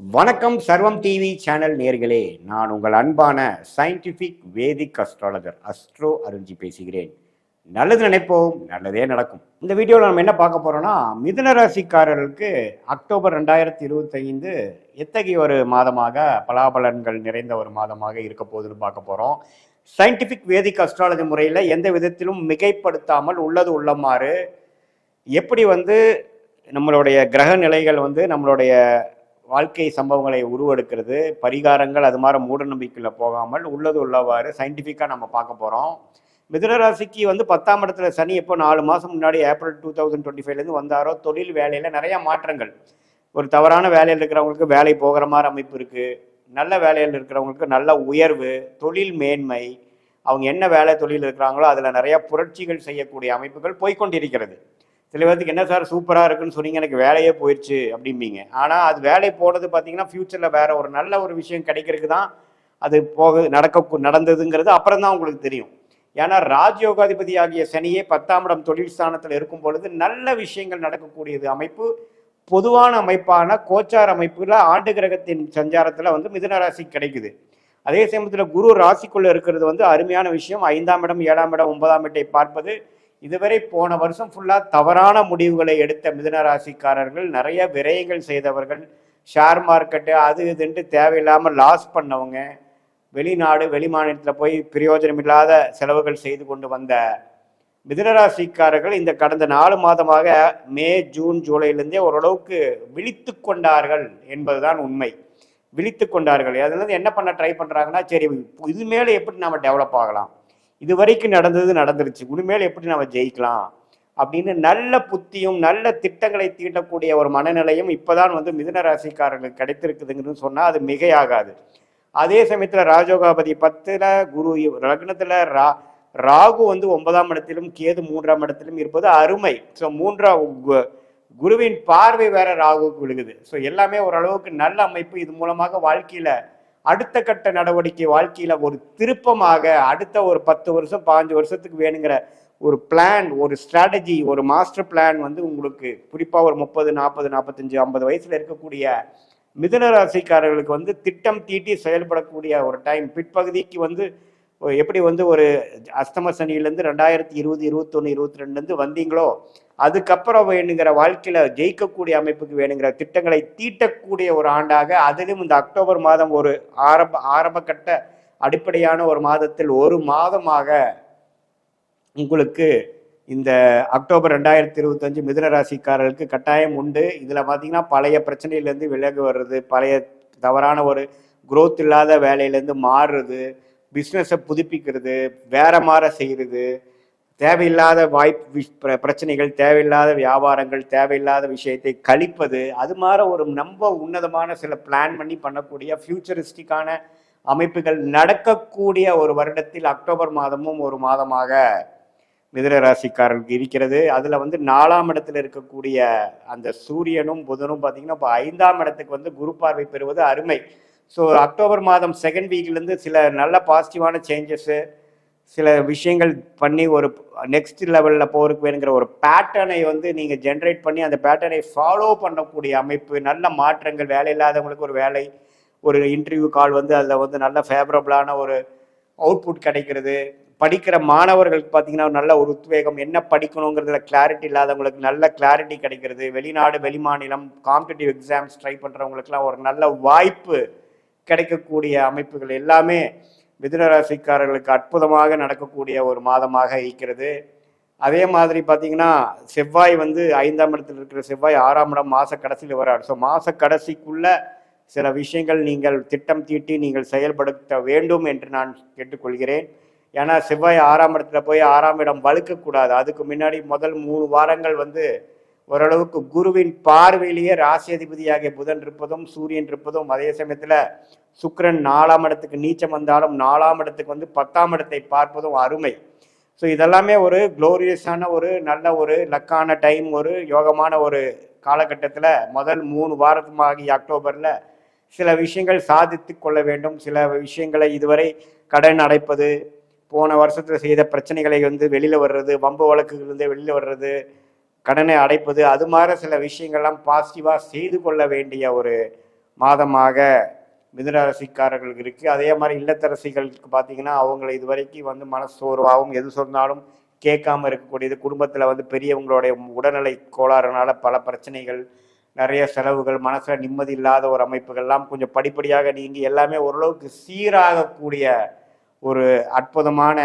வணக்கம் சர்வம் TV channel நேர்களே. நான் உங்கள் அன்பான scientific Vedic astrologer astro Arunji பேசுகிறேன். நல்லது நினைப்போம் நல்லதே நடக்கும். இந்த வீடியோவில் நம்ம என்ன பார்க்க போறோம்னா மிதுன ராசிக்காரர்களுக்கு அக்டோபர் ரெண்டாயிரத்தி இருபத்தைந்து எத்தகைய ஒரு மாதமாக பலாபலன்கள் நிறைந்த ஒரு மாதமாக இருக்க போகுதுன்னு பார்க்க போறோம். சயின்டிஃபிக் வேதிக் அஸ்ட்ராலஜி முறையில் எந்த விதத்திலும் மிகைப்படுத்தாமல் உள்ளது உள்ளமாறு எப்படி வந்து நம்மளுடைய கிரக நிலைகள் வந்து நம்மளுடைய வாழ்க்கை சம்பவங்களை உருவெடுக்கிறது பரிகாரங்கள் அது மாதிரி மூட நம்பிக்கையில் போகாமல் உள்ளது உள்ளவாறு சயின்டிஃபிக்காக நம்ம பார்க்க போகிறோம் மிதுனராசிக்கு வந்து பத்தாம் இடத்துல சனி எப்போ நாலு மாதம் முன்னாடி ஏப்ரல் டூ தௌசண்ட் டுவெண்ட்டி ஃபைவ்லேருந்து வந்தாரோ தொழில் வேலையில் நிறைய மாற்றங்கள். ஒரு தவறான வேலையில் இருக்கிறவங்களுக்கு வேலை போகிற மாதிரி அமைப்பு இருக்குது நல்ல வேலையில் இருக்கிறவங்களுக்கு நல்ல உயர்வு தொழில் மேன்மை அவங்க என்ன வேலை தொழில் இருக்கிறாங்களோ அதில் நிறையா புரட்சிகள் செய்யக்கூடிய அமைப்புகள் போய்க்கொண்டிருக்கிறது. சில பேர்த்துக்கு என்ன சார் சூப்பராக இருக்குன்னு சொன்னீங்க எனக்கு வேலையே போயிடுச்சு அப்படிம்பீங்க. ஆனால் அது வேலை போனது பார்த்தீங்கன்னா ஃப்யூச்சரில் வேற ஒரு நல்ல ஒரு விஷயம் கிடைக்கிறதுக்கு தான் அது போக நடக்க நடந்ததுங்கிறது அப்புறம் தான் உங்களுக்கு தெரியும். ஏன்னா ராஜயோகாதிபதி ஆகிய சனியே பத்தாம் இடம் தொழில் ஸ்தானத்தில் இருக்கும் பொழுது நல்ல விஷயங்கள் நடக்கக்கூடியது அமைப்பு. பொதுவான அமைப்பான கோச்சார் அமைப்புல ஆண்டு கிரகத்தின் சஞ்சாரத்தில் வந்து மிதுன ராசி கிடைக்குது. அதே சமயத்தில் குரு ராசிக்குள்ளே இருக்கிறது வந்து அருமையான விஷயம். ஐந்தாம் இடம் ஏழாம் இடம் ஒன்பதாம் இடத்தை பார்ப்பது இதுவரை போன வருஷம் ஃபுல்லாக தவறான முடிவுகளை எடுத்த மிதுனராசிக்காரர்கள் நிறைய விரயங்கள் செய்தவர்கள் ஷேர் மார்க்கெட்டு அது இதுன்ட்டு தேவையில்லாமல் லாஸ் பண்ணவங்க வெளிநாடு வெளிமாநிலத்தில் போய் பிரயோஜனம் இல்லாத செலவுகள் செய்து கொண்டு வந்த மிதுனராசிக்காரர்கள் இந்த கடந்த நாலு மாதமாக மே ஜூன் ஜூலைலேருந்தே ஓரளவுக்கு விழித்து கொண்டார்கள் என்பதுதான் உண்மை. விழித்து கொண்டார்கள். அதுலேருந்து என்ன பண்ண ட்ரை பண்ணுறாங்கன்னா சரி இது மேலே எப்படி நம்ம டெவலப் ஆகலாம்? இது வரைக்கும் நடந்தது நடந்துருச்சு. இனிமேல் எப்படி நம்ம ஜெயிக்கலாம்? அப்படின்னு நல்ல புத்தியும் நல்ல திட்டங்களை தீட்டக்கூடிய ஒரு மனநிலையும் இப்போதான் வந்து மிதுன ராசிக்காரர்களுக்கு கிடைத்திருக்குதுங்கன்னு சொன்னால் அது மிகையாகாது. அதே சமயத்தில் ராஜோகாபதி பத்தில் குரு லக்னத்தில் ரா ராகு வந்து ஒன்பதாம் இடத்திலும் கேது மூன்றாம் இடத்திலும் இருப்பது அருமை. ஸோ மூன்றாம் கு- குருவின் பார்வை வேற ராகுவுக்கு விழுகுது. ஸோ எல்லாமே ஓரளவுக்கு நல்ல அமைப்பு. இது மூலமாக வாழ்க்கையில் அடுத்த கட்ட நடவடிக்கை வாழ்க்கையில ஒரு திருப்பமாக அடுத்த ஒரு பத்து வருஷம் பாஞ்சு வருஷத்துக்கு வேணுங்கிற ஒரு பிளான் ஒரு ஸ்ட்ராட்டஜி ஒரு மாஸ்டர் பிளான் வந்து உங்களுக்கு குறிப்பாக ஒரு முப்பது நாற்பது நாற்பத்தஞ்சு ஐம்பது வயசுல இருக்கக்கூடிய மிதனராசிக்காரர்களுக்கு வந்து திட்டம் தீட்டி செயல்படக்கூடிய ஒரு டைம் பிற்பகுதிக்கு வந்து எப்படி வந்து ஒரு அஸ்தம சனியிலேருந்து ரெண்டாயிரத்தி இருபது இருபத்தொன்று இருபத்தி ரெண்டுலேருந்து வந்தீங்களோ அதுக்கப்புறம் வேணுங்கிற வாழ்க்கையில் ஜெயிக்கக்கூடிய அமைப்புக்கு வேணுங்கிற திட்டங்களை தீட்டக்கூடிய ஒரு ஆண்டாக அதிலும் இந்த அக்டோபர் மாதம் ஒரு ஆரம்ப ஆரம்ப கட்ட அடிப்படையான ஒரு மாதத்தில் ஒரு மாதமாக உங்களுக்கு இந்த அக்டோபர் ரெண்டாயிரத்தி இருபத்தஞ்சு மிதுன ராசிக்காரர்களுக்கு கட்டாயம் உண்டு. இதில் பார்த்தீங்கன்னா பழைய பிரச்சனையிலேருந்து விலகு வர்றது பழைய தவறான ஒரு குரோத் இல்லாத வேலையிலேருந்து மாறுறது பிஸ்னஸை புதுப்பிக்கிறது வேற மாற செய்கிறது தேவையில்லாத வாய்ப்பு விஷ்- பிர- பிரச்சனைகள் தேவையில்லாத வியாபாரங்கள் தேவையில்லாத விஷயத்தை கழிப்பது அது மாதிரி ஒரு ரொம்ப உன்னதமான சில பிளான் பண்ணி பண்ணக்கூடிய ஃபியூச்சரிஸ்டிக்கான அமைப்புகள் நடக்கக்கூடிய ஒரு வருடத்தில் அக்டோபர் மாதமும் ஒரு மாதமாக மிதுன ராசிக்காரர்களுக்கு இருக்கிறது. அதில் வந்து நாலாம் இடத்துல இருக்கக்கூடிய அந்த சூரியனும் புதனும் பார்த்தீங்கன்னா இப்போ ஐந்தாம் இடத்துக்கு வந்து குரு பார்வை பெறுவது அருமை. ஸோ அக்டோபர் மாதம் செகண்ட் வீக்லேருந்து சில நல்ல பாசிட்டிவான சேஞ்சஸ்ஸு சில விஷயங்கள் பண்ணி ஒரு நெக்ஸ்ட் லெவலில் போகிறதுக்கு வேணுங்கிற ஒரு பேட்டர்னை வந்து நீங்கள் ஜென்ரேட் பண்ணி அந்த பேட்டர்னை ஃபாலோ பண்ணக்கூடிய அமைப்பு நல்ல மாற்றங்கள் வேலை இல்லாதவங்களுக்கு ஒரு வேலை ஒரு இன்டர்வியூ கால் வந்து அதில் வந்து நல்ல ஃபேவரபுளான ஒரு அவுட்புட் கிடைக்கிறது. படிக்கிற மாணவர்களுக்கு பார்த்தீங்கன்னா ஒரு நல்ல ஒரு உத்வேகம் என்ன படிக்கணுங்கிறதுல கிளாரிட்டி இல்லாதவங்களுக்கு நல்ல கிளாரிட்டி கிடைக்கிறது. வெளிநாடு வெளிமாநிலம் காம்படிட்டிவ் எக்ஸாம்ஸ் ட்ரை பண்ணுறவங்களுக்குலாம் ஒரு நல்ல வாய்ப்பு கிடைக்கக்கூடிய அமைப்புகள் எல்லாமே மிதுனராசிக்காரர்களுக்கு அற்புதமாக நடக்கக்கூடிய ஒரு மாதமாக இருக்கிறது. அதே மாதிரி பார்த்தீங்கன்னா செவ்வாய் வந்து ஐந்தாம் இடத்தில் இருக்கிற செவ்வாய் ஆறாம் இடம் மாத கடைசியில் வரார். ஸோ மாத கடைசிக்குள்ள சில விஷயங்கள் நீங்கள் திட்டம் தீட்டி நீங்கள் செயல்படுத்த வேண்டும் என்று நான் கேட்டுக்கொள்கிறேன். ஏன்னா செவ்வாய் ஆறாம் இடத்துல போய் ஆறாம் இடம் வலுக்கக்கூடாது. அதுக்கு முன்னாடி முதல் மூணு வாரங்கள் வந்து ஓரளவுக்கு குருவின் பார்வையிலேயே ராசி அதிபதியாகிய புதன் இருப்பதும் சூரியன் இருப்பதும் அதே சமயத்துல சுக்கரன் நாலாம் இடத்துக்கு நீச்சம் வந்தாலும் நாலாம் இடத்துக்கு வந்து பத்தாம் இடத்தை பார்ப்பதும் அருமை. ஸோ இதெல்லாமே ஒரு குளோரியஸான ஒரு நல்ல ஒரு லக்கான டைம் ஒரு யோகமான ஒரு காலகட்டத்தில் முதல் மூணு வாரமாகி அக்டோபரில் சில விஷயங்கள் சாதித்து கொள்ள வேண்டும். சில விஷயங்களை இதுவரை கடன் அடைப்பது போன வருஷத்தில் செய்த பிரச்சனைகளை வந்து வெளியில் வர்றது வம்பு வழக்குகளிலிருந்து வெளியில் வர்றது கடனை அடைப்பது அது மாதிரி சில விஷயங்கள்லாம் பாசிட்டிவாக செய்து கொள்ள வேண்டிய ஒரு மாதமாக மிதுனராசிக்காரர்களுக்கு இருக்குது அதே மாதிரி இல்லத்தரசிகளுக்கு பார்த்தீங்கன்னா அவங்களை இது வரைக்கும் வந்து மனசோர்வாகவும் எது சொன்னாலும் கேட்காம இருக்கக்கூடியது குடும்பத்தில் வந்து பெரியவங்களுடைய உடல்நிலை கோளாறுனால பல பிரச்சனைகள் நிறைய செலவுகள் மனசில் நிம்மதி இல்லாத ஒரு அமைப்புகள்லாம் கொஞ்சம் படிப்படியாக நீங்கி எல்லாமே ஓரளவுக்கு சீராகக்கூடிய ஒரு அற்புதமான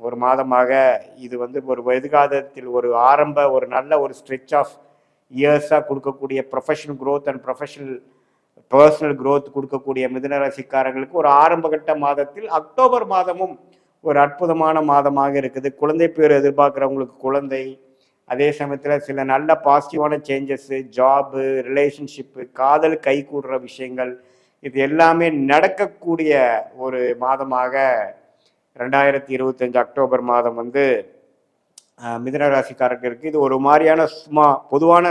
ஒரு மாதமாக இது வந்து ஒரு எதிர்காலத்தில் ஒரு ஆரம்ப ஒரு நல்ல ஒரு ஸ்ட்ரெச் ஆஃப் இயர்ஸாக கொடுக்கக்கூடிய professional growth and professional personal growth கொடுக்கக்கூடிய மிதுன ராசிக்காரங்களுக்கு ஒரு ஆரம்பகட்ட மாதத்தில் அக்டோபர் மாதமும் ஒரு அற்புதமான மாதமாக இருக்குது. குழந்தை பேர் எதிர்பார்க்குறவங்களுக்கு குழந்தை அதே சமயத்தில் சில நல்ல பாசிட்டிவான சேஞ்சஸ்ஸு ஜாபு ரிலேஷன்ஷிப்பு காதல் கை கூடுற விஷயங்கள் இது எல்லாமே நடக்கக்கூடிய ஒரு மாதமாக ரெண்டாயிரத்தி இருபத்தஞ்சு அக்டோபர் மாதம் வந்து அஹ், ராசிக்காரர்களுக்கு இது ஒரு மாதிரியான சும்மா பொதுவான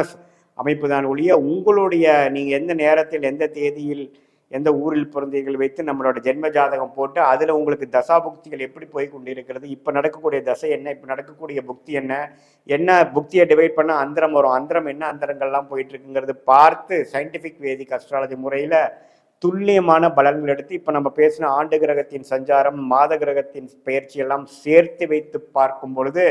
அமைப்பு தான் ஒழிய உங்களுடைய நீங்கள் எந்த நேரத்தில் எந்த தேதியில் எந்த ஊரில் பிறந்தீர்கள் வைத்து நம்மளோட ஜென்ம ஜாதகம் போட்டு அதில் உங்களுக்கு தசா புக்திகள் எப்படி போய் கொண்டிருக்கிறது இப்போ நடக்கக்கூடிய தசை என்ன இப்போ நடக்கக்கூடிய புக்தி என்ன என்ன புக்தியை டிவைட் பண்ண அந்தரம் வரும் அந்தரம் என்ன அந்தரங்கள்லாம் போயிட்டு இருக்குங்கிறது பார்த்து சயின்டிஃபிக் வேதிக் அஸ்ட்ராலஜி முறையில் துல்லியமான பலன்கள் எடுத்து இப்போ நம்ம பேசின ஆண்டு கிரகத்தின் சஞ்சாரம் மாத கிரகத்தின் பயிற்சி எல்லாம் சேர்த்து வைத்து பார்க்கும் பொழுது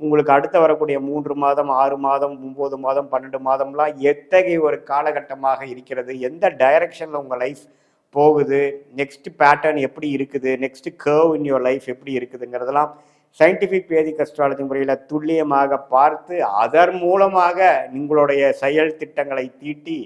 உங்களுக்கு அடுத்து வரக்கூடிய மூன்று மாதம் ஆறு மாதம் ஒம்பது மாதம் பன்னெண்டு மாதம்லாம் எத்தகைய ஒரு காலகட்டமாக இருக்கிறது? எந்த டைரக்ஷனில் உங்கள் லைஃப் போகுது? நெக்ஸ்ட் பேட்டர்ன் எப்படி இருக்குது? Next curve in your life எப்படி இருக்குதுங்கிறதெல்லாம் சயின்டிஃபிக் வேதிக் அஸ்ட்ராலஜி முறையில் துல்லியமாக பார்த்து அதன் மூலமாக உங்களுடைய செயல் திட்டங்களை தீட்டி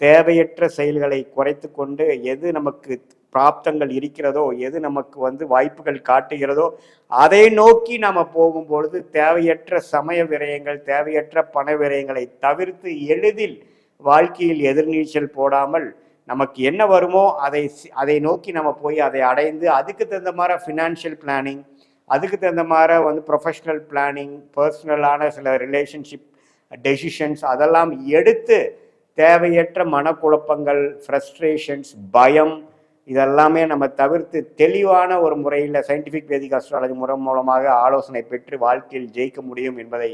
தேவையற்ற செயல்களை குறைத்து கொண்டு எது நமக்கு பிராப்தங்கள் இருக்கிறதோ எது நமக்கு வந்து வாய்ப்புகள் காட்டுகிறதோ அதை நோக்கி நாம் போகும்பொழுது தேவையற்ற சமய விரயங்கள் தேவையற்ற பண விரயங்களை தவிர்த்து எளிதில் வாழ்க்கையில் எதிர்நீச்சல் போடாமல் நமக்கு என்ன வருமோ அதை அதை நோக்கி நம்ம போய் அதை அடைந்து அதுக்கு தகுந்த மாதிரி ஃபினான்ஷியல் பிளானிங் அதுக்கு தகுந்த மாதிரி வந்து ப்ரொஃபஷ்னல் பிளானிங் பர்சனலான சில ரிலேஷன்ஷிப் டெசிஷன்ஸ் அதெல்லாம் எடுத்து தேவையற்ற மனக்குழப்பங்கள் ஃப்ரஸ்ட்ரேஷன்ஸ் பயம் இதெல்லாமே நம்ம தவிர்த்து தெளிவான ஒரு முறையில் சயின்டிஃபிக் வேதிக் அஸ்ட்ராலஜி முறை மூலமாக ஆலோசனை பெற்று வாழ்க்கையில் ஜெயிக்க முடியும் என்பதை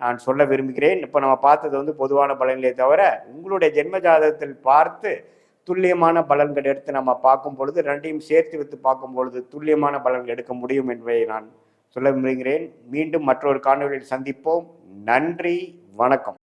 நான் சொல்ல விரும்புகிறேன். இப்போ நம்ம பார்த்தது வந்து பொதுவான பலன்களே தவிர உங்களுடைய ஜென்ம ஜாதகத்தில் பார்த்து துல்லியமான பலன்கள் எடுத்து நம்ம பார்க்கும் பொழுது ரெண்டையும் சேர்த்து வைத்து பார்க்கும் பொழுது துல்லியமான பலன்கள் எடுக்க முடியும் என்பதை நான் சொல்ல விரும்புகிறேன். மீண்டும் மற்றொரு காணொலியில் சந்திப்போம். நன்றி வணக்கம்.